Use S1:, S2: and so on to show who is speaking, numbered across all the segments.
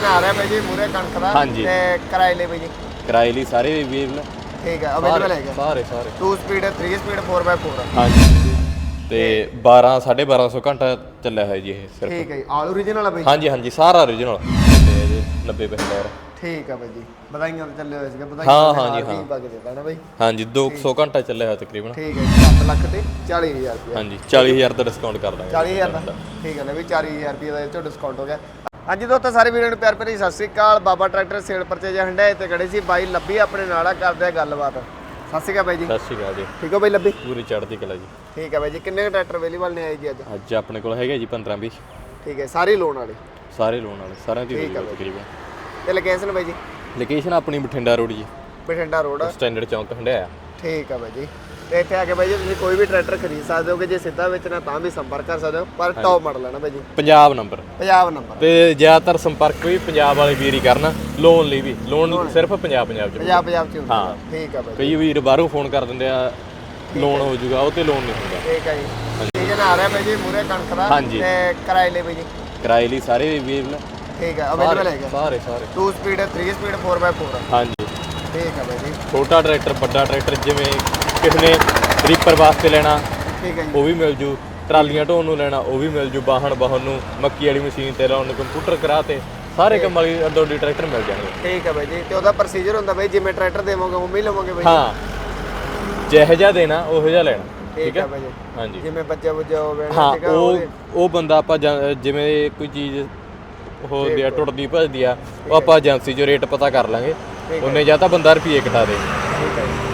S1: Season ਆ ਰਿਹਾ ਬਾਈ ਜੀ ਮੂਰੇ ਕਣਕ ਦਾ
S2: ਹਾਂਜੀ।
S1: ਤੇ ਕਿਰਾਏ ਲਈ ਬਾਈ ਜੀ।
S2: ਕਿਰਾਏ ਲਈ ਸਾਰੇ ਵੀਰ
S1: ਠੀਕ ਹੈ ਅਵੇਲੇਬਲ ਹੈਗਾ।
S2: ਸਾਰੇ ਸਾਰੇ।
S1: 2 ਸਪੀਡ 3 ਸਪੀਡ 4x4
S2: ਹਾਂਜੀ। ਤੇ 12 1250 ਘੰਟਾ ਚੱਲਿਆ ਹੋਇਆ ਜੀ ਇਹ ਸਿਰਫ।
S1: ਠੀਕ ਹੈ ਜੀ ਆਲ ਓਰੀਜਨਲ ਆ ਬਾਈ
S2: ਹਾਂਜੀ ਹਾਂਜੀ ਸਾਰਾ origignal ਤੇ ਇਹਦੇ 90 ਪੈਸੇ ਟਾਇਰ
S1: ਠੀਕ ਆ ਬਾਈ ਜੀ ਵਧਾਈਆਂ ਤਾਂ ਚੱਲੇ ਹੋਏ ਸੀਗੇ
S2: ਹਾਂ,
S1: ਵਧਾਈਆਂ
S2: ਹਾਂ ਜੀ, ਹਾਂ।
S1: ਦਿੱਤਾ ਨਾ ਬਾਈ।
S2: ਹਾਂਜੀ 200 ਘੰਟਾ ਚੱਲਿਆ ਹੋਇਆ ਤਕਰੀਬਨ।
S1: ਠੀਕ ਹੈ ਜੀ 7 ਲੱਖ ਤੇ 40000 ਰੁਪਏ
S2: ਹਾਂਜੀ 40000 ਦਾ ਡਿਸਕਾਊਂਟ ਕਰ ਦਾਂਗੇ।
S1: 40000 ਦਾ। ਠੀਕ ਹੈ ਲੈ ਵੀ 40000 ਰੁਪਏ ਦਾ ਇਹ ਚੋਂ ਡਿਸਕਾਊਂਟ ਹੋ ਗਿਆ। ਹਾਂਜੀ ਦੋਸਤੋ ਸਾਰੇ ਵੀਰਾਂ ਨੂੰ ਪਿਆਰ ਭਰੀ ਸਤਿ ਸ੍ਰੀ ਅਕਾਲ। ਬਾਬਾ ਟਰੈਕਟਰ ਸੇਲ ਪਰਚੇਜ ਹੰਡਾਏ ਤੇ ਖੜੇ ਸੀ ਬਾਈ ਲੱਭੀ ਆਪਣੇ ਨਾਲ ਆ ਕਰਦੇ ਆ ਗੱਲਬਾਤ। ਸਤਿ ਸ੍ਰੀ ਅਕਾਲ ਬਾਈ ਜੀ।
S2: ਸਤਿ ਸ਼੍ਰੀ ਅਕਾਲ ਜੀ।
S1: ਠੀਕ ਹੋ ਬਾਈ ਲੱਭੀ?
S2: ਪੂਰੀ ਚੜ੍ਹਦੀ ਕਲਾ ਜੀ।
S1: ਠੀਕ ਹੈ ਬਾਈ ਜੀ ਕਿੰਨੇ ਕੁ ਟਰੈਕਟਰ ਅਵੇਲੇਬਲ ਨੇ ਆਏ ਜੀ ਅੱਜ?
S2: ਅੱਜ ਆਪਣੇ ਕੋਲ ਹੈਗੇ ਜੀ 15 20
S1: ਠੀਕ ਹੈ ਸਾਰੇ ਲੋਨ ਵਾਲੇ?
S2: ਸਾਰੇ ਲੋਨ ਵਾਲੇ ਸਾਰਿਆਂ ਦੀ
S1: ਠੀਕ
S2: ਹੋਈ ਤਕਰੀਬਨ।
S1: ਤੇ ਲੋਕੇਸ਼ਨ ਬਾਈ ਜੀ?
S2: ਲੋਕੇਸ਼ਨ ਆਪਣੀ ਬਠਿੰਡਾ ਰੋਡ ਜੀ।
S1: ਬਠਿੰਡਾ ਰੋਡ
S2: ਸਟੈਂਡਰਡ ਚੌਂਕ ਹੰਡਿਆ
S1: ਠੀਕ ਆ ਬਾਈ ਜੀ। ਤੇ ਇੱਥੇ ਆ ਕੇ ਬਾਈ ਜੀ ਤੁਸੀਂ ਕੋਈ ਵੀ ਟਰੈਕਟਰ ਖਰੀਦ ਸਕਦੇ ਹੋਗੇ ਜੇ ਸਿੱਧਾ ਵੇਚਣਾ ਤਾਂ ਵੀ ਸੰਪਰਕ ਕਰ ਸਕਦੇ ਹੋ। ਪਰ ਟੌਪ ਮਾਡਲ ਹੈ ਨਾ ਬਾਈ ਜੀ।
S2: ਪੰਜਾਬ ਨੰਬਰ
S1: ਪੰਜਾਬ ਨੰਬਰ
S2: ਤੇ ਜ਼ਿਆਦਾਤਰ ਸੰਪਰਕ ਵੀ ਪੰਜਾਬ ਵਾਲੇ ਵੀਰ ਹੀ ਕਰਨ ਲੋਨ ਲਈ ਵੀ। ਲੋਨ ਸਿਰਫ ਪੰਜਾਬ ਪੰਜਾਬ ਚ
S1: ਪੰਜਾਬ ਪੰਜਾਬ ਚ ਹੁੰਦਾ
S2: ਹਾਂ।
S1: ਠੀਕ ਆ ਬਾਈ
S2: ਕਈ ਵੀਰ ਬਾਹਰੋਂ ਫੋਨ ਕਰ ਦਿੰਦੇ ਆ ਲੋਨ ਹੋ ਜਾਊਗਾ ਉਹ ਤੇ ਲੋਨ ਨਹੀਂ ਹੁੰਦਾ।
S1: ਠੀਕ ਆ ਜੀ। ਸੀਜ਼ਨ ਆ ਰਿਹਾ ਬਾਈ ਜੀ ਮੂਰੇ ਕਣਕ ਦਾ।
S2: ਹਾਂਜੀ।
S1: ਤੇ ਕਿਰਾਏ ਲਈ ਬਾਈ ਜੀ।
S2: ਕਿਰਾਏ ਲਈ ਸਾਰੇ ਵੀਰ
S1: ਠੀਕ ਆ ਅਵੇਲੇਬਲ ਹੈਗਾ
S2: ਸਾਰੇ ਸਾਰੇ।
S1: 2 ਸਪੀਡ 3 ਸਪੀਡ 4x4
S2: ਹਾਂਜੀ।
S1: ਠੀਕ ਆ ਬਾਈ ਜੀ।
S2: ਛੋਟਾ ਟਰੈਕਟਰ ਵੱਡਾ ਟਰੈਕਟਰ ਜਿਵੇਂ ਕਿਸੇ ਨੇ ਰੀਪਰ ਵਾਸਤੇ ਲੈਣਾ
S1: ਠੀਕ ਆ ਜੀ।
S2: ਉਹ ਵੀ ਮਿਲ ਜੂ। ਟਰਾਲੀਆਂ ਢੋਣ ਨੂੰ ਲੈਣਾ ਉਹ ਵੀ ਮਿਲ ਜੂ। ਬਾਹਣ ਬਾਹਣ ਨੂੰ ਮੱਕੀ ਵਾਲੀ ਮਸ਼ੀਨ ਤੇ ਲਾਉਣ ਨੂੰ ਕੰਪਿਊਟਰ ਕਰਾ ਤੇ ਸਾਰੇ ਕੰਮ ਵਾਲੀ ਅਡੋਡੀ ਟਰੈਕਟਰ ਮਿਲ ਜਾਣਗੇ।
S1: ਠੀਕ ਆ ਬਾਈ ਜੀ ਤੇ ਉਹਦਾ ਪ੍ਰੋਸੀਜਰ ਹੁੰਦਾ ਬਾਈ ਜਿਵੇਂ ਟਰੈਕਟਰ ਦੇਵੋਗੇ ਉਵੇਂ ਹੀ ਲਵੋਗੇ ਬਾਈ
S2: ਹਾਂ। ਜਿਹੋ ਜਿਹਾ ਦੇਣਾ ਉਹੋ ਜਿਹਾ ਲੈਣਾ।
S1: ਠੀਕ ਆ ਬਾਈ ਜੀ।
S2: ਹਾਂਜੀ।
S1: ਜਿਵੇਂ ਬੱਚਾ ਬੁੱਝਾ ਹੋਵੇ
S2: ਹਾਂ ਉਹ ਉਹ ਬੰਦਾ ਆਪਾਂ ਜਿਵੇਂ ਕੋਈ ਚੀਜ਼ ਹੁੰਦੀ ਆ ਟੁੱਟਦੀ ਭੱਜਦੀ ਆ ਉਹ ਆਪਾਂ ਏਜੰਸੀ 'ਚੋਂ ਰੇਟ ਪਤਾ ਕਰ ਲਾਂਗੇ। ਉਹਨੇ ਜਾਂ ਤਾਂ ਬੰਦਾ ਰੁਪਏ ਕਟਾ ਦੇ।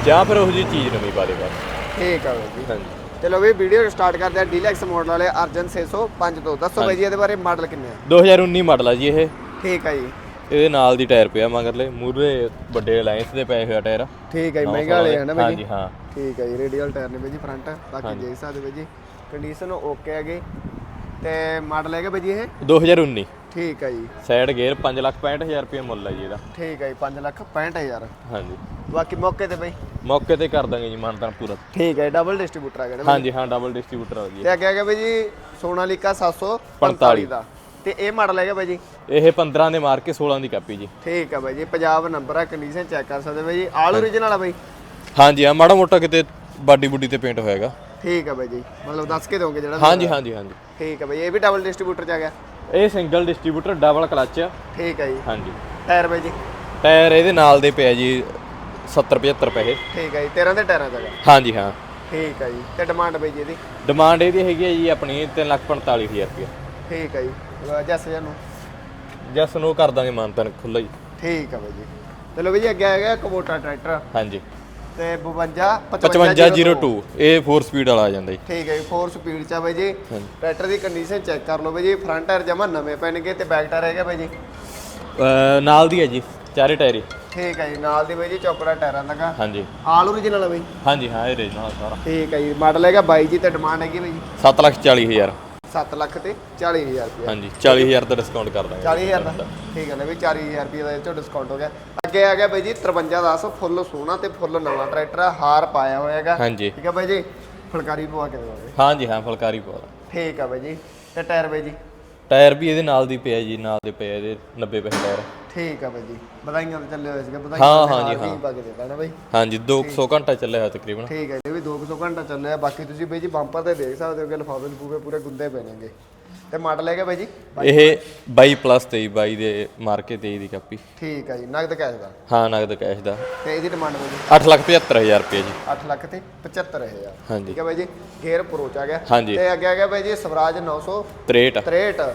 S1: ਜੀ
S2: ਜਾਂ ਫਿਰ ਉਹੋ ਜਿਹੀ ਚੀਜ਼ ਨਵੀਂ ਪਾ ਦੇ ਬਸ
S1: ਠੀਕ ਆ ਬਾਈ ਜੀ।
S2: ਹਾਂਜੀ।
S1: ਚਲੋ ਵੀ ਵੀਡੀਓ ਸਟਾਰਟ ਕਰਦੇ ਆ ਡੀਲੈਕਸ ਮਾਡਲ ਵਾਲੇ ਅਰਜਨ 605 ਤੋਂ ਦੱਸੋ ਬਾਈ ਜੀ ਇਹਦੇ ਬਾਰੇ ਮਾਡਲ ਕਿੰਨੇ ਆ?
S2: 2019 ਮਾਡਲ ਆ ਜੀ ਇਹ।
S1: ਠੀਕ ਆ ਜੀ।
S2: ਇਹਦੇ ਨਾਲ ਦੀ ਟਾਇਰ ਪਿਆ ਮਗਰਲੇ ਮੂਰੇ ਵੱਡੇ ਅਲਾਈਅੰਸ ਦੇ ਪਏ ਹੋਇਆ ਟਾਇਰ
S1: ਠੀਕ ਆ ਜੀ ਮਹਿੰਗਾ ਵਾਲੇ ਹਨ ਬਾਈ ਜੀ।
S2: ਹਾਂਜੀ ਹਾਂ।
S1: ਠੀਕ ਹੈ ਜੀ ਰੇਡੀਅਲ ਟਾਇਰ ਨੇ ਬਾਈ ਜੀ ਫਰੰਟ ਬਾਕੀ ਦੇਖ ਸਕਦੇ ਬਾਈ ਜੀ। ਕੰਡੀਸ਼ਨ ਓਕੇ ਹੈਗੇ ਤੇ ਮਾਡਲ ਹੈਗਾ ਬਾਈ ਜੀ ਇਹ?
S2: 2019
S1: ਠੀਕ ਹੈ ਜੀ।
S2: ਸਾਈਡ ਗੇਅਰ 565000 ਰੁਪਏ ਮੁੱਲ ਆ ਜੀ ਇਹਦਾ।
S1: ਠੀਕ ਹੈ ਜੀ 5 ਲੱਖ 65000
S2: ਹਾਂਜੀ।
S1: ਬਾਕੀ ਮੌਕੇ ਤੇ ਬਾਈ।
S2: ਮੌਕੇ ਤੇ ਕਰ ਦਾਂਗੇ ਜੀ ਮਾਨਤਾਨ ਪੂਰਾ।
S1: ਠੀਕ ਹੈ ਡਬਲ ਡਿਸਟ੍ਰੀਬਿਊਟਰ ਨਾ ਬਾਈ?
S2: ਹਾਂਜੀ ਹਾਂ ਡਬਲ ਡਿਸਟ੍ਰੀਬਿਊਟਰ ਆ ਜੀ।
S1: ਤੇ ਅੱਗੇ ਹੈਗਾ ਬਾਈ ਜੀ ਸੋਨਾਲੀਕਾ 745 ਦਾ। ਤੇ ਇਹ ਮਾਡਲ ਹੈਗਾ ਬਾਈ ਜੀ?
S2: ਇਹ 15 ਦੇ ਮਾਰ ਕੇ 16 ਦੀ ਕਾਪੀ ਜੀ।
S1: ਠੀਕ ਹੈ ਬਾਈ ਜੀ ਪੰਜਾਬ ਨੰਬਰ ਹੈ ਕੰਡੀਸ਼ਨ ਚੈੱਕ ਕਰ ਸਕਦੇ ਬਾਈ ਜੀ। ਆਲ ਓਰੀਜਨਲ ਆ ਬਾਈ?
S2: ਹਾਂਜੀ ਆ ਮਾੜਾ ਮੋਟਾ ਕਿਤੇ ਬਾਡੀ ਬੁੱਡੀ ਤੇ ਪੇਂਟ ਹੋਏਗਾ
S1: ਠੀਕ ਹੈ ਬਾਈ ਜੀ ਮਤਲਬ ਦੱਸ ਕੇ ਦੋਗੇ ਜਿਹੜਾ
S2: ਹਾਂਜੀ ਹਾਂਜੀ ਹਾਂਜੀ।
S1: ਠੀਕ ਹੈ ਬਾਈ ਇਹ ਵੀ ਡਬਲ ਡਿਸਟ੍ਰੀਬਿਊਟਰ ਚ ਆ ਗਿਆ।
S2: ਇਹ ਸਿੰਗਲ ਡਿਸਟ੍ਰੀਬਿਊਟਰ ਡਬਲ ਕਲਚ ਆ।
S1: ਠੀਕ ਹੈ ਜੀ।
S2: ਹਾਂਜੀ।
S1: ਟਾਇਰ ਬਾਈ ਜੀ?
S2: ਟਾਇਰ ਇਹਦੇ ਨਾਲ ਦੇ ਪਿਆ ਜੀ 70 75 ਪੈਸੇ।
S1: ਠੀਕ ਹੈ ਜੀ 13 ਦੇ ਟਾਇਰਾਂ ਚ ਹੈਗਾ
S2: ਹਾਂਜੀ ਹਾਂ।
S1: ਠੀਕ ਹੈ ਜੀ ਤੇ ਡਿਮਾਂਡ ਬਾਈ ਜੀ ਇਹਦੀ?
S2: ਡਿਮਾਂਡ ਇਹਦੀ ਹੈਗੀ ਹੈ ਜੀ ਆਪਣੀ 345000 ਰੁਪਏ
S1: ਠੀਕ ਹੈ ਜੀ ਜੱਸ ਜੀ ਨੂੰ।
S2: ਜਸ ਨੂੰ ਕਰ ਦਾਂਗੇ ਮਾਨਤਾਨ ਖੁੱਲਾ ਜੀ।
S1: ਠੀਕ ਹੈ ਬਾਈ ਜੀ। ਚਲੋ ਬਾਈ ਜੀ ਅੱਗੇ ਆ ਗਿਆ ਕਬੋਟਾ ਟਰੈਕਟਰ।
S2: ਹਾਂਜੀ।
S1: ਤੇ 52
S2: 5502 ਇਹ 4 ਸਪੀਡ ਵਾਲਾ ਆ ਜਾਂਦਾ ਜੀ।
S1: ਠੀਕ ਹੈ ਜੀ 4 ਸਪੀਡ ਚ ਆ ਬਾਈ ਜੀ। ਟਰੈਕਟਰ ਦੀ ਕੰਡੀਸ਼ਨ ਚੈੱਕ ਕਰ ਲਓ ਬਾਈ ਜੀ ਫਰੰਟ ਟਾਇਰ ਜਮਾ ਨਵੇਂ ਪੈਣਗੇ ਤੇ ਬੈਕ ਟਾਇਰ ਹੈਗਾ ਬਾਈ ਜੀ।
S2: ਨਾਲ ਦੀ ਹੈ ਜੀ ਚਾਰੇ ਟਾਇਰ ਹੀ।
S1: ਠੀਕ ਹੈ ਜੀ ਨਾਲ ਦੀ ਬਾਈ ਜੀ ਚੌਕੜਾ ਟਾਇਰਾਂ ਦਾ
S2: ਹਾਂਜੀ।
S1: ਆਲ ਓਰੀਜਨਲ ਆ ਬਾਈ।
S2: ਹਾਂਜੀ ਹਾਂ ਇਹ ਰੀਜਨਲ ਸਾਰਾ।
S1: ਠੀਕ ਹੈ ਜੀ ਮਾਡਲ ਹੈਗਾ 22 ਜੀ ਤੇ ਡਿਮਾਂਡ ਹੈਗੀ ਬਾਈ ਜੀ।
S2: 740000
S1: 7 ਲੱਖ ਤੇ 40000 ਰੁਪਏ
S2: ਹਾਂਜੀ 40000 ਦਾ ਡਿਸਕਾਊਂਟ ਕਰ ਦਾਂਗੇ।
S1: 40000 ਦਾ। ਠੀਕ ਹੈ ਲੈ ਵੀ 40000 ਰੁਪਏ ਦਾ ਇਹ ਚੋਂ ਡਿਸਕਾਊਂਟ ਹੋ ਗਿਆ। ਅੱਗੇ ਆ ਗਿਆ ਬਾਈ ਜੀ 5310 ਫੁੱਲ ਸੋਹਣਾ ਤੇ ਫੁੱਲ ਨਵਾਂ ਟਰੈਕਟਰ ਆ ਹਾਰ ਪਾਇਆ ਹੋਇਆ ਹੈਗਾ।
S2: ਹਾਂਜੀ।
S1: ਠੀਕ ਹੈ ਬਾਈ ਜੀ ਫੁਲਕਾਰੀ ਪਵਾ ਕੇ ਦੇਵਾਂਗੇ।
S2: ਹਾਂਜੀ ਹਾਂ ਫੁਲਕਾਰੀ ਪਾ ਦਾਂ
S1: ਠੀਕ ਆ ਬਾਈ ਜੀ ਤੇ ਟਾਇਰ ਬਾਈ ਜੀ।
S2: ਟਾਇਰ ਵੀ ਇਹਦੇ ਨਾਲ ਦੀ ਪਿਆ ਜੀ ਨਾਲ ਦੇ ਪਿਆ ਇਹਦੇ 90 ਪੈਸੇ ਟਾਇਰ।
S1: ਠੀਕ ਆ ਬਾਈ ਜੀ ਵਧਾਈਆਂ ਤਾਂ ਚੱਲੇ ਹੋਏ ਸੀਗੇ
S2: ਹਾਂ,
S1: ਵਧਾਈਆਂ
S2: ਹਾਂ ਜੀ, ਹਾਂ।
S1: ਪਾ ਕੇ ਦੇਤਾ ਨਾ ਬਾਈ।
S2: ਹਾਂਜੀ 200 ਘੰਟਾ ਚੱਲਿਆ ਹੋਇਆ ਤਕਰੀਬਨ।
S1: ਠੀਕ ਹੈ ਜੀ ਇਹ ਵੀ 200 ਘੰਟਾ ਚੱਲਿਆ ਬਾਕੀ ਤੁਸੀਂ ਬਾਈ ਜੀ ਬੰਪਰ ਤੇ ਦੇਖ ਸਕਦੇ ਹੋ ਕਿ ਲਿਫਾਫੇ ਲਫੂਫੇ ਪੂਰੇ ਗੁੰਦੇ ਪਏ ਨੇਗੇ। ਤੇ ਮਾਡਲ ਹੈਗਾ ਬਾਈ ਜੀ?
S2: ਇਹ 22 ਪਲੱਸ 23 22 ਦੇ ਮਾਰਕੇ 23 ਦੀ ਕਾਪੀ।
S1: ਠੀਕ ਆ ਜੀ ਨਗਦ ਕੈਸ਼ ਦਾ?
S2: ਹਾਂ ਨਗਦ ਕੈਸ਼ ਦਾ।
S1: ਤੇ ਇਹਦੀ ਡਿਮਾਂਡ ਬਾਈ ਜੀ?
S2: 875000 ਰੁਪਏ ਜੀ।
S1: 8 ਲੱਖ ਤੇ 75000
S2: ਹਾਂਜੀ।
S1: ਠੀਕ ਹੈ ਬਾਈ ਜੀ ਗੇਅਰ ਪ੍ਰੋ ਚ ਆ ਗਿਆ।
S2: ਹਾਂਜੀ।
S1: ਤੇ ਅੱਗੇ ਆ ਗਿਆ ਬਾਈ ਜੀ ਸਵਰਾਜ 900
S2: 63
S1: 63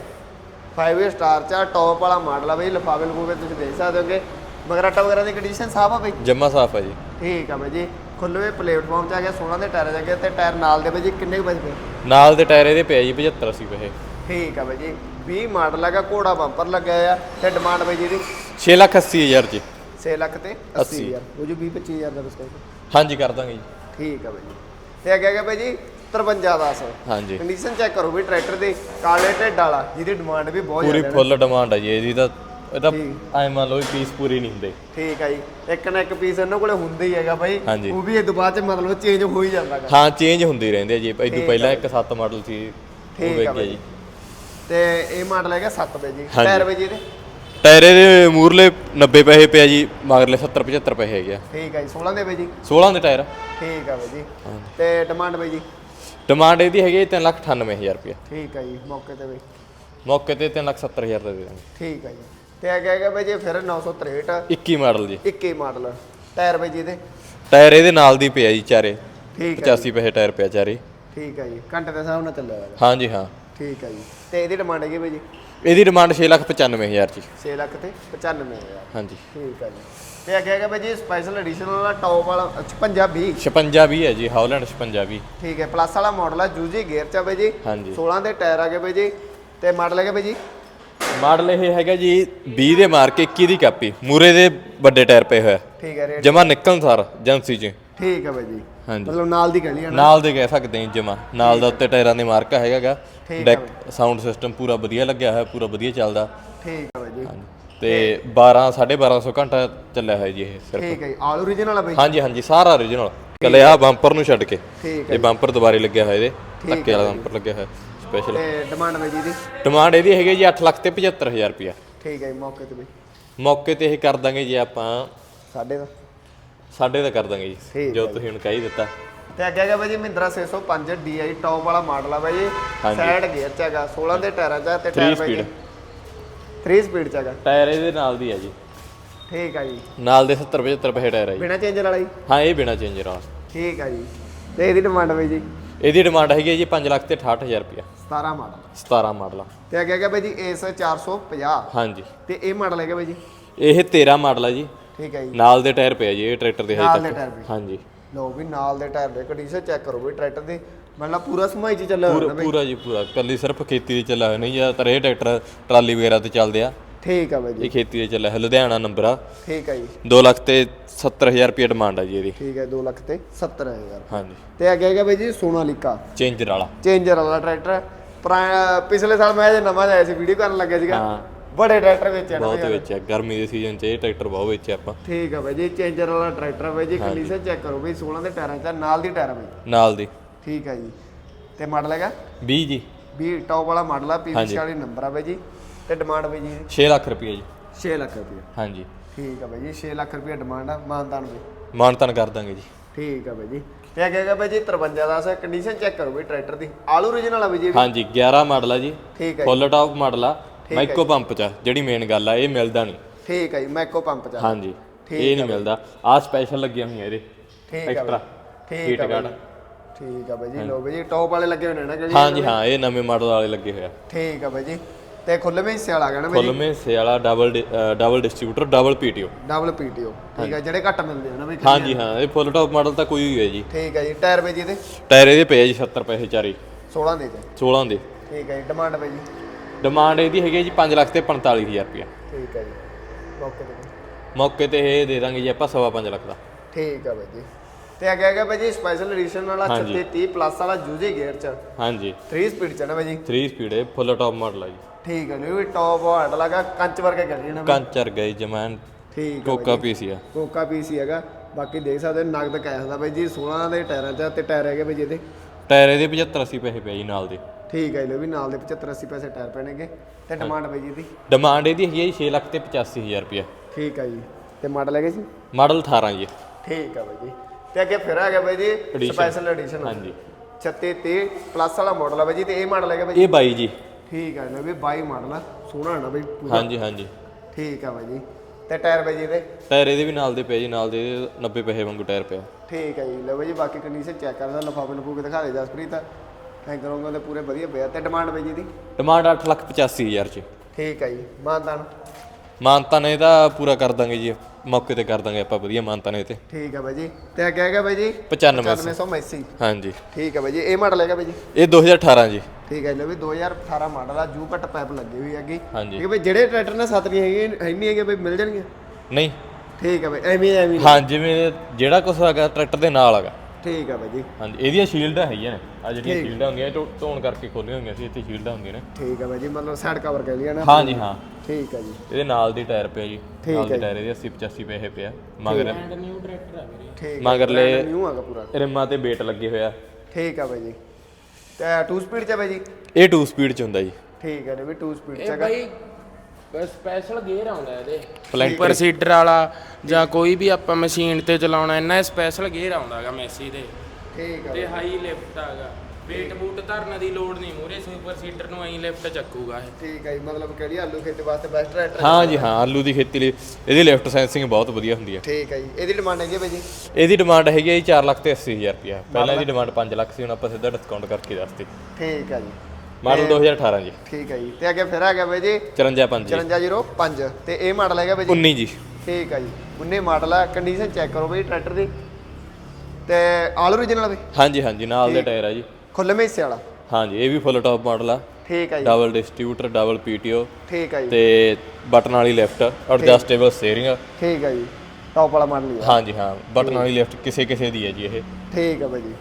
S1: 5 ਸਟਾਰ ਚ ਟੌਪ ਵਾਲਾ ਮਾਡਲ ਆ ਬਈ ਲਿਫਾਫੇ ਲਫੂਫੇ ਤੁਸੀਂ ਦੇਖ ਸਕਦੇ ਹੋਗੇ। ਮਗਰਾਟਾ ਵਗੈਰਾ ਦੀ ਕੰਡੀਸ਼ਨ ਸਾਫ਼ ਆ ਬਈ?
S2: ਜਮਾ ਸਾਫ਼ ਹੈ ਜੀ।
S1: ਠੀਕ ਆ ਬਈ ਜੀ ਖੁੱਲਵੇ ਪਲੇਟਫਾਰਮ ਚ ਆ ਗਿਆ 16 ਦੇ ਟਾਇਰ ਆ ਗਿਆ ਤੇ ਟਾਇਰ ਨਾਲ ਦੇ ਬਈ ਜੀ ਕਿੰਨੇ ਕੁ ਬਚ ਗਏ
S2: ਨਾਲ ਦੇ ਟਾਇਰ ਇਹਦੇ ਪਿਆ ਜੀ 75 80 ਪੈਸੇ
S1: ਠੀਕ ਆ ਬਈ ਜੀ। 20 ਮਾਡਲ ਹੈਗਾ ਘੋੜਾ ਬੰਪਰ ਲੱਗਿਆ ਆ ਤੇ ਡਿਮਾਂਡ ਬਈ ਜੀ ਦੀ
S2: 6 ਲੱਖ 80000 ਜੀ।
S1: 6 ਲੱਖ ਤੇ 80
S2: ਅੱਸੀ।
S1: ਹਜ਼ਾਰ। ਉਹ ਜੋ 20 25000 ਦਾ ਡਿਸਕਾਊਂਟ
S2: ਹਾਂਜੀ ਕਰ ਦਾਂਗੇ ਜੀ।
S1: ਠੀਕ ਆ ਬਈ ਜੀ। ਤੇ ਅੱਗੇ ਆ ਗਿਆ ਬਈ ਜੀ 5310
S2: ਹਾਂਜੀ।
S1: ਕੰਡੀਸ਼ਨ ਚੈੱਕ ਕਰੋ ਵੀ ਟਰੈਕਟਰ ਦੀ ਕਾਲੇ ਢਿੱਡ ਵਾਲਾ ਜਿਹਦੀ ਡਿਮਾਂਡ ਵੀ ਬਹੁਤ
S2: ਪੂਰੀ
S1: ਜ਼ਿਆਦਾ ਹੈ
S2: ਫੁੱਲ ਡਿਮਾਂਡ ਹੈ ਜੀ ਇਹਦੀ ਤਾਂ ਇਹਦਾ
S1: ਠੀਕ।
S2: ਐ ਮੰਨ ਲਓ ਪੀਸ ਪੂਰੇ ਨਹੀਂ ਹੁੰਦੇ।
S1: ਠੀਕ ਆ ਜੀ। ਇੱਕ ਨਾ ਇੱਕ ਪੀਸ ਇਹਨਾਂ ਕੋਲੇ ਹੁੰਦਾ ਹੀ ਹੈਗਾ ਬਾਈ। ਉਹ ਵੀ ਇਹ ਤੋਂ ਬਾਅਦ ਚ ਮਤਲਬ ਚੇਂਜ ਹੋ ਹੀ ਜਾਂਦਾ
S2: ਹਾਂ ਚੇਂਜ ਹੁੰਦੇ ਰਹਿੰਦੇ ਆ ਜੀ। ਇਦੋਂ ਪਹਿਲਾਂ ਇੱਕ 7 ਮਾਡਲ ਸੀ
S1: ਠੀਕ ਆ।
S2: ਜੀ।
S1: ਤੇ ਇਹ ਮਾਡਲ ਹੈਗਾ 7 ਵਜੇ ਜੀ
S2: ਹਾਂਜੀ।
S1: ਟਾਇਰ ਵਜੇ ਇਹਦੇ
S2: ਟਾਇਰ ਦੇ ਮੂਰਲੇ 90 ਪੈਸੇ ਪਿਆ ਜੀ ਮਗਰਲੇ 70 75 ਪੈਸੇ ਹੈਗੇ ਆ।
S1: ਠੀਕ ਹੈ ਜੀ 16 ਦੇ ਬਾਈ ਜੀ
S2: 16 ਦੇ ਟਾਇਰ।
S1: ਠੀਕ ਹੈ ਬਾਈ ਜੀ ਤੇ ਡਿਮਾਂਡ ਬਾਈ ਜੀ
S2: ਡਿਮਾਂਡ ਇਹਦੀ ਹੈਗੀ 398000 ਰੁਪਏ
S1: ਠੀਕ ਹੈ ਜੀ ਮੌਕੇ ਤੇ ਬਾਈ
S2: ਮੌਕੇ ਤੇ 370000 ਦਾ ਦੇ ਦਾਂਗੇ
S1: ਠੀਕ ਹੈ ਜੀ। ਤੇ ਅੱਗੇ ਹੈਗਾ ਬਾਈ ਜੀ ਫਿਰ 963
S2: 21 ਮਾਡਲ ਜੀ।
S1: 21 ਮਾਡਲ। ਟਾਇਰ ਬਾਈ ਜੀ ਦੇ?
S2: ਟਾਇਰ ਇਹਦੇ ਨਾਲ ਦੀ ਪਿਆ ਜੀ ਚਾਰੇ।
S1: ਠੀਕ ਹੈ
S2: 85 ਪੈਸੇ ਟਾਇਰ ਪਿਆ ਚਾਰੇ।
S1: ਠੀਕ ਹੈ ਜੀ ਘੰਟੇ ਦੇ ਹਿਸਾਬ ਨਾਲ ਚੱਲਿਆ ਹੋਇਆ।
S2: ਹਾਂਜੀ ਹਾਂ।
S1: ਠੀਕ ਹੈ ਜੀ। ਤੇ ਇਹਦੀ ਡਿਮਾਂਡ ਹੈਗੀ ਬਾਈ ਜੀ?
S2: ਇਹਦੀ ਡਿਮਾਂਡ 695000 ਜੀ।
S1: 6 ਲੱਖ ਤੇ 95000
S2: ਹਾਂਜੀ।
S1: ਠੀਕ ਹੈ ਜੀ। ਤੇ ਅੱਗੇ ਹੈਗਾ ਬਾਈ ਜੀ ਸਪੈਸ਼ਲ ਐਡੀਸ਼ਨ ਵਾਲਾ ਟੌਪ ਵਾਲਾ 56 20
S2: 56 ਵੀ ਹੈ ਜੀ ਹਾਲੈਂਡ 56 ਵੀ
S1: ਠੀਕ ਹੈ ਪਲੱਸ ਵਾਲਾ ਮਾਡਲ ਆ ਜੂਜੀ ਗੇਅਰ ਚ ਬਾਈ ਜੀ।
S2: ਹਾਂਜੀ।
S1: 16 ਦੇ ਟਾਇਰ ਆ ਗਏ ਬਾਈ ਜੀ। ਤੇ ਮਾਡਲ ਹੈਗਾ ਬਾਈ ਜੀ?
S2: ਮਾਡਲ ਇਹ ਹੈਗਾ ਜੀ 20 ਦੇ ਮਾਰ ਕੇ 21 ਦੀ ਕਾਪੀ। ਮੂਰੇ ਦੇ ਵੱਡੇ ਟਾਇਰ ਪਏ ਹੋਇਆ
S1: ਠੀਕ ਹੈ ਰੇਟ
S2: ਜਮਾ ਨਿਕਲਣ ਸਾਰ ਏਜੰਸੀ 'ਚ।
S1: ਠੀਕ ਹੈ ਬਾਈ ਜੀ।
S2: ਹਾਂਜੀ।
S1: ਮਤਲਬ ਨਾਲ ਦੀ ਆ ਨਾ।
S2: ਨਾਲ ਦੇ ਕਹਿ ਸਕਦੇ ਹਾਂ ਜਮਾ। ਨਾਲ ਦਾ ਉੱਤੇ ਟਾਇਰਾਂ ਦੇ ਮਾਰਕਾ ਹੈਗਾਗਾ।
S1: ਠੀਕ
S2: ਡੈਕ ਸਾਊਂਡ ਸਿਸਟਮ ਪੂਰਾ ਵਧੀਆ ਲੱਗਿਆ ਹੋਇਆ ਪੂਰਾ ਵਧੀਆ ਚੱਲਦਾ।
S1: ਠੀਕ ਹੈ ਬਾਈ ਜੀ।
S2: ਤੇ 12 1250 ਘੰਟਾ ਚੱਲਿਆ ਹੋਇਆ ਜੀ ਇਹ ਸਿਰਫ।
S1: ਠੀਕ ਹੈ ਜੀ। ਆਲ ਓਰੀਜਨਲ ਆ ਬਾਈ
S2: ਹਾਂਜੀ ਹਾਂਜੀ ਸਾਰਾ origignal ਕੱਲੇ ਆ ਬੰਪਰ ਨੂੰ ਛੱਡ ਕੇ। ਇਹ ਬੰਪਰ ਦੁਬਾਰੇ ਲੱਗਿਆ ਹੋਇਆ ਇਹਦੇ। ਧੱਕੇ ਵਾਲਾ ਬੰਪਰ ਲੱਗਿਆ ਹੋਇਆ ਸਪੈਸ਼ਲ
S1: ਤੇ ਡਿਮਾਂਡ ਬਾਈ ਜੀ ਦੀ
S2: ਡਿਮਾਂਡ ਇਹਦੀ ਹੈਗੀ ਜੀ 8 ਲੱਖ ਤੇ 75000 ਰੁਪਇਆ।
S1: ਠੀਕ ਹੈ ਜੀ ਮੌਕੇ ਤੇ ਬਾਈ।
S2: ਮੌਕੇ ਤੇ ਇਹ ਕਰ ਦਾਂਗੇ ਜੀ ਆਪਾਂ
S1: ਸਾਡੇ ਦਾ।
S2: ਸਾਡੇ ਦਾ ਕਰ ਦਾਂਗੇ ਜੀ
S1: ਠੀਕ
S2: ਜੋ ਤੁਸੀਂ ਹੁਣ ਕਹਿ ਹੀ ਦਿੱਤਾ।
S1: ਤੇ ਅੱਗੇ ਹੈਗਾ ਬਾਈ ਜੀ ਮਹਿੰਦਰਾ 605 DI ਟੌਪ ਵਾਲਾ ਮਾਡਲ ਆ ਬਾਈ ਜੀ।
S2: ਹਾਂਜੀ।
S1: ਸਾਈਡ ਗੇਅਰ ਚ ਹੈਗਾ 16 ਦੇ ਟਾਇਰਾਂ ਚ ਆ ਤੇ ਟਾਇਰ ਬਾਈ ਜੀ।
S2: Speed।
S1: 3 ਸਪੀਡ ਚ ਹੈਗਾ।
S2: ਟਾਇਰ ਇਹਦੇ ਨਾਲ ਦੀ ਹੈ ਜੀ।
S1: ਠੀਕ ਹੈ ਜੀ।
S2: ਨਾਲ ਦੇ 70 75 ਪੈਸੇ ਟਾਇਰ ਹੈ ਜੀ।
S1: ਬਿਨਾ ਚੇਂਜਰ ਵਾਲਾ ਜੀ?
S2: ਹਾਂ ਇਹ ਬਿਨਾ ਚੇਂਜਰ ਵਾਲਾ।
S1: ਠੀਕ ਹੈ ਜੀ। ਤੇ ਇਹਦੀ ਡਿਮਾਂਡ ਬਾਈ ਜੀ?
S2: ਇਹਦੀ ਡਿਮਾਂਡ ਹੈਗੀ ਹੈ ਜੀ 5 ਲੱਖ ਤੇ 68000 ਰੁਪਇਆ।
S1: 17 ਮਾਡਲ
S2: 17 ਮਾਡਲ ਆ।
S1: ਤੇ ਅੱਗੇ ਹੈਗਾ ਬਾਈ ਜੀ ਏਸ 450
S2: ਹਾਂਜੀ।
S1: ਤੇ ਇਹ ਮਾਡਲ ਹੈਗਾ ਬਾਈ ਜੀ?
S2: ਇਹ 13 ਮਾਡਲ ਆ ਜੀ।
S1: ਠੀਕ ਹੈ ਜੀ।
S2: ਨਾਲ ਦੇ ਟਾਇਰ ਪਿਆ ਜੀ ਇਹ ਟਰੈਕਟਰ ਦੇ
S1: ਨਾਲ
S2: ਹਜੇ
S1: ਦੇ ਟਾਇਰ
S2: ਤੱਕ
S1: ਵੀ
S2: ਹਾਂਜੀ।
S1: ਲਓ ਵੀ ਨਾਲ ਦੇ ਟਾਇਰ ਦੇ ਕੰਡੀਸ਼ਨ ਚੈੱਕ ਕਰੋ ਵੀ ਟਰੈਕਟਰ ਦੀ ਮਤਲਬ ਪੂਰਾ ਸਮਾਈ ਚ ਚੱਲਿਆ ਹੋਇਆ
S2: ਪੂਰਾ
S1: ਨਾ ਬਾਈ
S2: ਪੂਰਾ ਜੀ ਪੂਰਾ। ਕੱਲੀ ਸਿਰਫ ਖੇਤੀ ਦੇ ਹੋਇਆ ਨਹੀਂ ਜ਼ਿਆਦਾਤਰ ਇਹ ਟਰੈਕਟਰ ਟਰਾਲੀ ਵਗੈਰਾ ਤੇ ਚੱਲਦੇ ਆ।
S1: ਠੀਕ ਹੈ ਬਾਈ ਜੀ।
S2: ਇਹ ਖੇਤੀ ਦੇ ਚੱਲਿਆ ਹੋਇਆ ਲੁਧਿਆਣਾ ਨੰਬਰ ਆ।
S1: ਠੀਕ ਹੈ ਜੀ।
S2: 2 ਲੱਖ ਤੇ 70000 ਰੁਪਏ ਡਿਮਾਂਡ ਆ ਜੀ ਇਹਦੀ।
S1: ਠੀਕ ਹੈ 2 ਲੱਖ ਤੇ 70000
S2: ਹਾਂਜੀ।
S1: ਤੇ ਅੱਗੇ ਹੈਗਾ ਬਾਈ ਜੀ ਸੋਨਾਲੀਕਾ
S2: ਚੇਂਜਰ ਵਾਲਾ।
S1: ਚੇਂਜਰ ਵਾਲਾ ਟਰੈਕਟਰ। ਪਿਛਲੇ ਸਾਲ ਮੈਂ ਜੇ ਨਵਾਂ ਆਇਆ ਸੀ ਵੀਡੀਓ ਕਰਨ ਲੱਗਿਆ ਸੀਗਾ।
S2: ਹਾਂ।
S1: ਬੜੇ ਟਰੈਕਟਰ ਵੇਚੇ ਨਾ
S2: ਬਹੁਤ ਵਿੱਚ ਆ ਗਰਮੀ ਦੇ ਸੀਜ਼ਨ 'ਚ ਇਹ ਟਰੈਕਟਰ ਬਹੁਤ ਵੇਚੇ ਆਪਾਂ।
S1: ਠੀਕ ਹੈ ਬਾਈ ਜੀ ਚੇਂਜਰ ਵਾਲਾ ਟਰੈਕਟਰ ਬਾਈ ਜੀ ਕੰਡੀਸ਼ਨ ਚੈੱਕ ਕਰੋ ਬਈ 16 ਦੇ ਟਾਇਰਾਂ ਚ ਆ, ਨਾਲ ਦੀ ਟਾਇਰ ਆ ਬਾਈ।
S2: ਨਾਲ ਦੀ।
S1: ਠੀਕ ਹੈ ਜੀ। ਤੇ ਮਾਡਲ ਹੈਗਾ?
S2: 20 ਜੀ।
S1: ਵੀ ਟੌਪ ਵਾਲਾ ਮਾਡਲ ਆ ਪੀਵੀ 40 ਨੰਬਰ ਆ ਬਾਈ ਜੀ। ਤੇ ਡਿਮਾਂਡ ਬਾਈ ਜੀ?
S2: 6 ਲੱਖ ਰੁਪਏ ਜੀ।
S1: 6 ਲੱਖ ਰੁਪਏ
S2: ਹਾਂਜੀ।
S1: ਠੀਕ ਹੈ ਬਾਈ ਜੀ 6 ਲੱਖ ਰੁਪਏ ਡਿਮਾਂਡ ਆ ਮਾਨਦਾਨ ਬਾਈ।
S2: ਮਾਨਤਨ ਕਰ ਦਾਂਗੇ ਜੀ।
S1: ਠੀਕ ਹੈ ਬਾਈ ਜੀ। ਤੇ ਅੱਗੇ ਹੈਗਾ ਬਾਈ ਜੀ 53 ਦਾ ਸੇ ਕੰਡੀਸ਼ਨ ਚੈੱਕ ਕਰੋ ਬਈ ਟਰੈਕਟਰ ਦੀ। ਆਲ ਓਰੀਜਨਲ ਆ ਬਾਈ ਜੀ।
S2: ਹਾਂਜੀ 11 ਮਾਡਲ ਆ ਜੀ।
S1: ਠੀਕ ਜੀ,
S2: ਫੁੱਲ ਟਾਪ ਮਾਡਲ ਆ। ਮਾਈਕੋ ਪੰਪ ਚ ਆ, ਜਿਹੜੀ ਮੇਨ ਗੱਲ ਆ ਇਹ ਮਿਲਦਾ ਨਹੀਂ।
S1: ਠੀਕ ਹੈ ਜੀ ਮੈਕੋ ਪੰਪ ਚ ਆ।
S2: ਹਾਂਜੀ
S1: ਠੀਕ
S2: ਇਹ ਨਹੀਂ ਮਿਲਦਾ। ਆ ਸਪੈਸ਼ਲ ਲੱਗੀਆਂ ਹੋਈਆਂ ਇਹਦੇ
S1: ਠੀਕ ਹੈ
S2: ਐਕਸਟਰਾ
S1: ਠੀਕ
S2: ਹੀਟ
S1: ਹੈ
S2: ਗਾਰਡ
S1: ਬਾਈ। ਠੀਕ ਹੈ ਬਾਈ ਜੀ ਲੋ ਬਾਈ ਜੀ ਟੌਪ ਵਾਲੇ ਲੱਗੇ ਹੋਏ ਨੇ ਕਿਹੜੀ?
S2: ਹਾਂਜੀ ਹਾਂ ਇਹ ਨਵੇਂ ਮਾਡਲ ਵਾਲੇ ਲੱਗੇ ਹੋਇਆ
S1: ਠੀਕ ਹੈ ਬਾਈ ਜੀ। ਤੇ ਖੁੱਲਵੇਂ ਹਿੱਸੇ ਵਾਲਾ ਨਾ ਬਾਈ
S2: ਫੁੱਲ ਮੇਸੇ ਵਾਲਾ double double distributor double PTO
S1: double PTO ਠੀਕ ਹੈ ਜਿਹੜੇ ਘੱਟ ਮਿਲਦੇ ਆ ਨਾ ਬਾਈ
S2: ਹਾਂਜੀ ਹਾਂ ਇਹ ਫੁੱਲ ਟਾਪ ਮਾਡਲ ਤਾਂ ਕੋਈ ਵੀ ਹੈ ਜੀ।
S1: ਠੀਕ ਹੈ ਜੀ ਟਾਇਰ ਬਾਈ ਜੀ ਦੇ
S2: ਟਾਇਰ ਇਹਦੇ ਪਏ ਆ ਜੀ 70 ਪੈਸੇ ਚਾਰੇ
S1: 16 ਦੇ ਚ
S2: 16 ਦੇ।
S1: ਠੀਕ ਹੈ ਜੀ ਡਿਮਾਂਡ ਬਾਈ ਜੀ।
S2: ਡਿਮਾਂਡ ਇਹਦੀ ਹੈਗੀ ਹੈ ਜੀ 5 ਲੱਖ ਤੇ 45000 ਰੁਪਇਆ।
S1: ਠੀਕ ਹੈ ਜੀ। ਓਕੇ ਜੀ।
S2: ਮੌਕੇ ਤੇ ਇਹ ਦੇ ਦਾਂਗੇ ਜੀ ਆਪਾਂ ਸਵਾ ਪੰਜ ਲੱਖ ਦਾ।
S1: ਠੀਕ ਹੈ ਬਾਈ ਜੀ। ਤੇ ਅੱਗੇ ਹੈਗਾ ਬਾਈ ਜੀ ਸਪੈਸ਼ਲ ਐਡੀਸ਼ਨ ਵਾਲਾ
S2: ਹਾਂਜੀ।
S1: 36 30 ਪਲੱਸ ਵਾਲਾ ਜੂਜੀ ਗੇਅਰ ਚ।
S2: ਹਾਂਜੀ।
S1: 3 ਸਪੀਡ ਚ ਨਾ ਬਾਈ ਜੀ?
S2: 3 ਸਪੀਡ ਹੈ ਫੁੱਲ ਟਾਪ ਮਾਡਲ ਆ ਜੀ।
S1: ਠੀਕ ਹੈ ਜੀ ਵੀ ਟੌਪ ਹਾਰਡ ਲਗਾ ਕੰਚ ਵਰਗਾ ਕਰ ਨਾ ਬਾਈ।
S2: ਕੰਚਰ ਗਈ ਜਮੈਨ
S1: ਠੀਕ ਹੈ
S2: ਕੋਕਾ ਪੀਸੀ ਆ।
S1: ਕੋਕਾ ਪੀਸੀ ਹੈਗਾ। ਬਾਕੀ ਦੇਖ ਸਕਦੇ ਹੋ ਨਗਦ ਕੈਸ਼ ਦਾ ਬਾਈ ਜੀ 16 ਦੇ ਟਾਇਰਾਂ ਚ ਆ ਤੇ ਟਾਇਰ ਹੈਗੇ ਬਾਈ ਜੀ ਇਹਦੇ।
S2: ਟਾਇਰ ਇਹਦੇ 75 80 ਪੈਸੇ ਪਿਆ ਜੀ ਨਾਲ ਦੇ।
S1: ਠੀਕ ਹੈ ਲਓ ਵੀ ਨਾਲ ਦੇ 75 80 ਪੈਸੇ ਟਾਇਰ ਪੈਣਗੇ ਤੇ ਡਿਮਾਂਡ ਬਾਈ ਜੀ ਦੀ
S2: ਡਿਮਾਂਡ ਇਹਦੀ ਹੈਗੀ ਹੈ ਜੀ 6 ਲੱਖ ਤੇ 85000 ਰੁਪਇਆ।
S1: ਠੀਕ ਹੈ ਜੀ ਤੇ ਮਾਡਲ ਹੈਗੇ ਜੀ
S2: ਮਾਡਲ 18 ਜੀ।
S1: ਠੀਕ ਹੈ ਬਾਈ ਜੀ ਤੇ ਅੱਗੇ ਫਿਰ ਆ ਗਿਆ ਬਾਈ ਜੀ। ਸਪੈਸ਼ਲ ਐਡੀਸ਼ਨ
S2: ਹਾਂਜੀ।
S1: 36 30 ਪਲੱਸ ਵਾਲਾ ਮਾਡਲ ਆ ਬਾਈ ਜੀ ਤੇ ਇਹ ਮਾਡਲ ਹੈਗਾ ਬਾਈ ਜੀ?
S2: ਇਹ ਬਾਈ ਜੀ।
S1: ਠੀਕ ਹੈ ਲਓ ਵੀ 22 ਮਾਡਲ ਆ ਸੋਹਣਾ ਨਾ ਬਾਈ ਪੂਰਾ।
S2: ਹਾਂਜੀ ਹਾਂਜੀ।
S1: ਠੀਕ ਆ ਬਾਈ ਜੀ ਤੇ ਟਾਇਰ ਬਾਈ ਜੀ ਇਹਦੇ?
S2: ਟਾਇਰ ਇਹਦੇ ਵੀ ਨਾਲ ਦੇ ਪਏ ਜੀ ਨਾਲ ਦੇ 90 ਪੈਸੇ ਵਾਂਗੂ ਟਾਇਰ ਪਿਆ।
S1: ਠੀਕ ਹੈ ਜੀ ਲਓ ਬਾਈ ਜੀ ਬਾਕੀ ਕੰਡੀਸ਼ਨ ਚੈੱਕ ਕਰਦਾ ਲਫਾਫੇ ਨੂੰ ਕੇ ਦਿਖਾ ਦੇ ਜਸਪ੍ਰੀਤ। ਐਂ ਕਰੂੰਗਾ ਤੇ ਪੂਰੇ ਵਧੀਆ ਪਿਆ। ਤੇ ਡਿਮਾਂਡ ਬਾਈ ਜੀ ਦੀ
S2: ਡਿਮਾਂਡ 8 ਲੱਖ 85000 ਚ।
S1: ਠੀਕ ਹੈ ਜੀ ਮਾਨਦਾਨ
S2: ਮਾਨਤਾ ਨੇ ਇਹਦਾ ਪੂਰਾ ਕਰ ਦਾਂਗੇ ਜੀ ਮੌਕੇ ਤੇ ਕਰ ਦਾਂਗੇ ਆਪਾਂ ਵਧੀਆ ਮਾਨਤਾ ਨੇ ਤੇ
S1: ਠੀਕ ਹੈ ਬਾਈ ਜੀ। ਤੇ ਅੱਗੇ ਹੈਗਾ ਬਾਈ ਜੀ?
S2: 95
S1: 9580
S2: ਹਾਂਜੀ।
S1: ਠੀਕ ਹੈ ਬਾਈ ਜੀ ਇਹ ਮਾਡਲ ਹੈਗਾ ਬਾਈ ਜੀ?
S2: ਇਹ 2018 ਜੀ।
S1: ਠੀਕ ਹੈ ਲਓ ਵੀ 2018 ਮਾਡਲ ਆ ਜੂ ਕੱਟ ਪਾਈਪ ਲੱਗੀ ਹੋਈ ਹੈਗੀ। ਠੀਕ ਹੈ ਬਾਈ ਜਿਹੜੇ ਟਰੈਕਟਰ ਨਾਲ ਸਤਰੀਆਂ ਹੈਗੀਆਂ ਹੈ ਨਹੀਂ ਹੈਗੇ ਬਾਈ ਮਿਲ ਜਾਣਗੀਆਂ?
S2: ਨਹੀਂ।
S1: ਠੀਕ ਹੈ ਬਾਈ ਐਵੇਂ ਐਵੇਂ।
S2: ਹਾਂ ਜਿਵੇਂ ਜਿਹੜਾ ਕੁਛ ਹੈਗਾ ਟਰੈਕਟਰ ਦੇ ਨਾਲ ਹੈਗਾ।
S1: ਠੀਕ ਹੈ ਬਾਈ ਜੀ।
S2: ਹਾਂਜੀ ਇਹਦੀਆਂ ਸ਼ੀਲਡਾਂ ਹੈਗੀਆਂ ਨੇ। ਆ ਜਿਹੜੀਆਂ ਸ਼ੀਲਡਾਂ ਹੁੰਦੀਆਂ ਇਹ ਧੋ- ਧੋਣ ਕਰਕੇ ਖੋਲੀਆਂ ਹੋਈਆਂ ਸੀ ਇੱਥੇ ਸ਼ੀਲਡਾਂ ਹੁੰਦੀਆਂ ਨੇ।
S1: ਠੀਕ ਹੈ ਬਾਈ ਜੀ ਮਤਲਬ ਸਾਈਡ ਕਵਰ ਕਰ ਲਿਆ ਨਾ।
S2: ਹਾਂਜੀ ਹਾਂ।
S1: ਠੀਕ ਹੈ ਜੀ।
S2: ਇਹਦੇ ਨਾਲ ਦੀ ਟਾਇਰ ਪਿਆ ਜੀ ਨਾਲ ਦੇ ਟਾਇਰ ਇਹਦੇ 80 85 ਪੈਸੇ ਪਿਆ। ਮਗਰ
S1: ਠੀਕ
S2: ਮਗਰਲੇ
S1: ਨਿਊ ਹੈਗਾ ਪੂਰਾ।
S2: ਰਿਮਾਂ ਤੇ ਬੇਟ ਲੱਗੇ ਹੋਇਆ
S1: ਠੀਕ ਹੈ ਬਾਈ ਜੀ। ਤੇ 2 ਸਪੀਡ ਚ ਹੈ ਬਾਈ ਜੀ?
S2: ਇਹ 2 ਸਪੀਡ ਚ ਹੁੰਦਾ ਜੀ।
S1: ਠੀਕ ਹੈ ਜੀ ਵੀ 2 ਸਪੀਡ ਚ
S3: ਇਹ
S1: ਹੈਗਾ।
S3: ਬਾਈ ਬਸ ਸਪੈਸ਼ਲ ਗੇਅਰ ਆਉਂਦਾ ਇਹਦੇ।
S2: Planter।
S3: ਸੁਪਰ ਸੀਡਰ ਵਾਲਾ ਜਾਂ ਕੋਈ ਵੀ ਆਪਾਂ ਮਸ਼ੀਨ ਤੇ ਚਲਾਉਣਾ ਇਹਨਾਂ ਸਪੈਸ਼ਲ ਗੇਅਰ ਆਉਂਦਾਗਾ ਮੈਸੀ ਦੇ।
S1: ਠੀਕ ਆ
S3: ਤੇ ਹਾਈ ਲਿਫਟ ਆਗਾ। ਵੇਟ ਬੂਟ ਧਰਨ ਦੀ ਲੋੜ ਨਹੀਂ ਮੂਰੇ ਸੁਪਰ ਸੀਡਰ ਨੂੰ ਐਂ ਲਿਫਟ ਚੱਕੂਗਾ ਇਹ।
S1: ਠੀਕ ਹੈ ਜੀ ਮਤਲਬ ਕਿਹੜੀ ਆਲੂ ਖੇਤੀ ਵਾਸਤੇ ਬੈਸਟ ਟਰੈਕਟਰ
S2: ਹਾਂ? ਜੀ ਹਾਂ ਆਲੂ ਦੀ ਖੇਤੀ ਲਈ ਇਹਦੀ ਲਿਫਟ ਸੈਂਸਿੰਗ ਬਹੁਤ ਵਧੀਆ ਹੁੰਦੀ ਹੈ
S1: ਠੀਕ ਹੈ ਜੀ ਇਹਦੀ ਡਿਮਾਂਡ ਹੈਗੀ ਹੈ ਬਾਈ ਜੀ?
S2: ਇਹਦੀ ਡਿਮਾਂਡ ਹੈਗੀ ਹੈ ਜੀ 4 ਲੱਖ ਤੇ 80 ਹਜ਼ਾਰ ਰੁਪਇਆ। ਪਹਿਲਾਂ ਇਹਦੀ ਡਿਮਾਂਡ 5 ਲੱਖ ਸੀ ਹੁਣ ਆਪਾਂ ਸਿੱਧਾ ਡਿਸਕਾਊਂਟ ਕਰਕੇ ਦੱਸਤੀ।
S1: ਠੀਕ ਹੈ ਜੀ।
S2: ਮਾਡਲ 2018 ਜੀ।
S1: ਠੀਕ ਹੈ ਜੀ ਤੇ ਅੱਗੇ ਫਿਰ ਆ ਗਿਆ ਬਾਈ ਜੀ?
S2: 54 ਜੀ।
S1: 5405 ਤੇ ਇਹ ਮਾਡਲ ਹੈਗਾ ਬਾਈ ਜੀ?
S2: 19 ਜੀ।
S1: ਠੀਕ ਹੈ ਜੀ 19 ਮਾਡਲ ਆ। ਕੰਡੀਸ਼ਨ ਚੈੱਕ ਕਰੋ ਬਾਈ ਟਰੈਕਟਰ ਦੀ। ਤੇ ਆਲ ਓਰੀਜਨਲ ਬਾਈ
S2: ਹਾਂਜੀ ਹਾਂਜੀ ਨਾਲ ਦੇ ਟਾਇਰ ਆ ਜੀ।
S1: ਖੁੱਲਵੇਂ ਹਿੱਸੇ ਵਾਲਾ?
S2: ਹਾਂਜੀ ਇਹ ਵੀ ਫੁੱਲ ਟਾਪ ਮਾਡਲ ਆ।
S1: ਠੀਕ ਹੈ ਜੀ।
S2: ਡਬਲ ਡਿਸਟ੍ਰੀਬਿਊਟਰ ਡਬਲ ਪੀਟੀਓ
S1: ਠੀਕ ਹੈ ਜੀ।
S2: ਤੇ ਬਟਨ ਵਾਲੀ ਲੈਫਟ ਐਡਜਸਟੇਬਲ ਸਟੀਅਰਿੰਗ
S1: ਠੀਕ ਹੈ ਜੀ। ਟੌਪ ਵਾਲਾ ਮਾਡਲ ਹੀ ਆ।
S2: ਹਾਂਜੀ ਹਾਂ ਬਟਨ ਵਾਲੀ ਲੈਫਟ ਕਿਸੇ ਕਿਸੇ ਦੀ ਹੈ ਜੀ ਇਹ।
S1: ਠੀਕ ਹੈ ਬਾਈ ਜੀ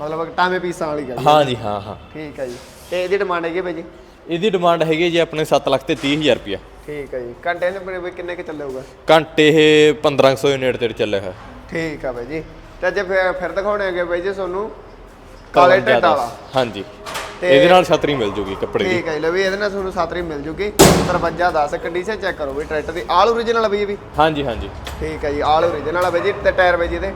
S1: ਮਤਲਬ ਟਾਵੇਂ ਪੀਸਾਂ ਵਾਲੀ ਗੱਲ
S2: ਹਾਂਜੀ ਹਾਂ ਹਾਂ।
S1: ਠੀਕ ਹੈ ਜੀ। ਤੇ ਇਹਦੀ ਡਿਮਾਂਡ ਹੈਗੀ ਬਾਈ ਜੀ
S2: ਇਹਦੀ ਡਿਮਾਂਡ ਹੈਗੀ ਜੀ ਆਪਣੇ 7 ਲੱਖ ਤੇ 30 ਹਜ਼ਾਰ ਰੁਪਇਆ।
S1: ਠੀਕ ਹੈ ਜੀ। ਘੰਟੇ ਦੇ ਕਿੰਨੇ ਕੁ ਚੱਲੇ ਹੋਊਗਾ
S2: ਘੰਟੇ ਇਹ 1500 ਯੂਨਿਟ ਤੇ ਚੱਲਿਆ ਹੈ
S1: ਠੀਕ ਆ ਬਾਈ ਜੀ ਤੇ ਜੇ ਫਿਰ ਫਿਰ ਦਿਖਾਉਣੇ ਹੈਗੇ ਬਾਈ ਜੀ ਤੁਹਾਨੂੰ ਕਾਲੇ ਟੱਟ ਵਾਲਾ।
S2: ਹਾਂਜੀ।
S1: ਤੇ-
S2: ਇਹਦੇ ਨਾਲ ਛਤਰੀ ਮਿਲ ਜੂਗੀ ਕੱਪੜੇ ਦੀ।
S1: ਠੀਕ ਹੈ ਜੀ ਲਓ ਵੀ ਇਹਦੇ ਨਾਲ ਤੁਹਾਨੂੰ ਸਾਤਰੀ ਮਿਲ ਜੂਗੀ। 53 10 ਕੰਡੀਸ਼ਨ ਚੈੱਕ ਕਰੋ ਵੀ ਟਰੈਕਟਰ ਦੀ। ਆਲ ਓਰੀਜਨਲ ਆ ਬਾਈ ਇਹ ਵੀ?
S2: ਹਾਂਜੀ ਹਾਂਜੀ।
S1: ਠੀਕ ਹੈ ਜੀ ਆਲ ਓਰੀਜਨਲ ਆ ਬਾਈ ਜੀ। ਤੇ ਟਾਇਰ ਬਾਈ ਜੀ ਇਹਦੇ?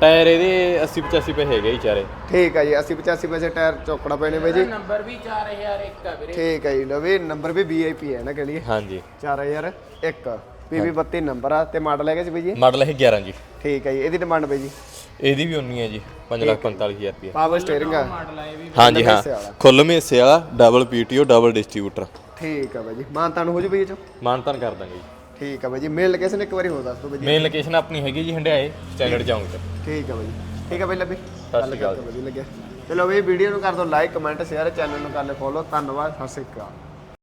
S2: ਟਾਇਰ ਇਹਦੇ 80 85 ਪਏ ਹੈਗੇ ਜੀ ਚਾਰੇ।
S1: ਠੀਕ ਹੈ ਜੀ 80 85 ਪੈਸੇ ਟਾਇਰ ਚੌਕੜਾ ਨੇ ਬਾਈ ਜੀ।
S3: ਨੰਬਰ ਵੀ 4001 ਆ ਵੀਰੇ।
S1: ਠੀਕ ਹੈ ਜੀ ਲਓ ਵੀ ਨੰਬਰ ਵੀ VIP ਹੈ ਨਾ ਕਹ ਲਈਏ।
S2: ਹਾਂਜੀ।
S1: 4001 PV 32 ਨੰਬਰ ਆ। ਤੇ ਮਾਡਲ ਹੈਗਾ ਸੀ ਬਾਈ ਜੀ?
S2: ਮਾਡਲ ਇਹ 11 ਜੀ।
S1: ਠੀਕ ਹੈ ਜੀ ਇਹਦੀ ਡਿਮਾਂਡ ਬਾਈ ਜੀ?
S2: ਇਹਦੀ ਵੀ ਉਨੀ ਹੈ ਜੀ 5 ਲੱਖ 45 ਹਜ਼ਾਰ ਰੁਪਇਆ
S1: ਪਾਵਰ ਸਟੀਅਰਿੰਗ ਆ।
S2: ਹਾਂਜੀ ਹਾਂ।
S1: ਹਿੱਸੇ ਵਾਲਾ।
S2: ਖੁੱਲ ਮੇਸੇ ਵਾਲਾ ਡਬਲ ਪੀਟੀਓ ਡਬਲ ਡਿਸਟ੍ਰੀਬਿਊਟਰ
S1: ਠੀਕ ਆ ਬਾਈ ਜੀ ਮਾਨਤਾਨ ਹੋ ਜੂ ਬਾਈ ਇਹ ਚੋਂ?
S2: ਮਾਨਤਨ ਕਰ ਦਾਂਗੇ ਜੀ।
S1: ਠੀਕ ਆ ਬਾਈ ਜੀ ਮੇਲ ਲੋਕੇਸ਼ਨ ਇੱਕ ਵਾਰੀ ਹੋਰ ਦੱਸ ਦਿਓ ਬਾਈ ਜੀ।
S2: ਮੇਨ ਲੋਕੇਸ਼ਨ ਆਪਣੀ ਹੈਗੀ ਜੀ ਹੰਡਿਆਏ ਸਟੈਂਡਰਡ ਚੌਂਕ ਤੇ।
S1: ਠੀਕ ਆ ਬਾਈ ਠੀਕ ਆ ਬਾਈ ਲੱਭੀ।
S2: ਸਤਿ ਸ਼੍ਰੀ ਅਕਾਲ
S1: ਵਧੀਆ ਲੱਗਿਆ ਚਲੋ ਵੀ ਵੀਡੀਓ ਨੂੰ ਕਰ ਦਿਓ ਲਾਈਕ ਕਮੈਂਟ ਸ਼ੇਅਰ ਚੈਨਲ ਨੂੰ ਕਰ ਲਿਓ ਫੋਲੋ ਧੰਨਵਾਦ ਸਤਿ ਸ਼੍ਰੀ ਅਕਾਲ।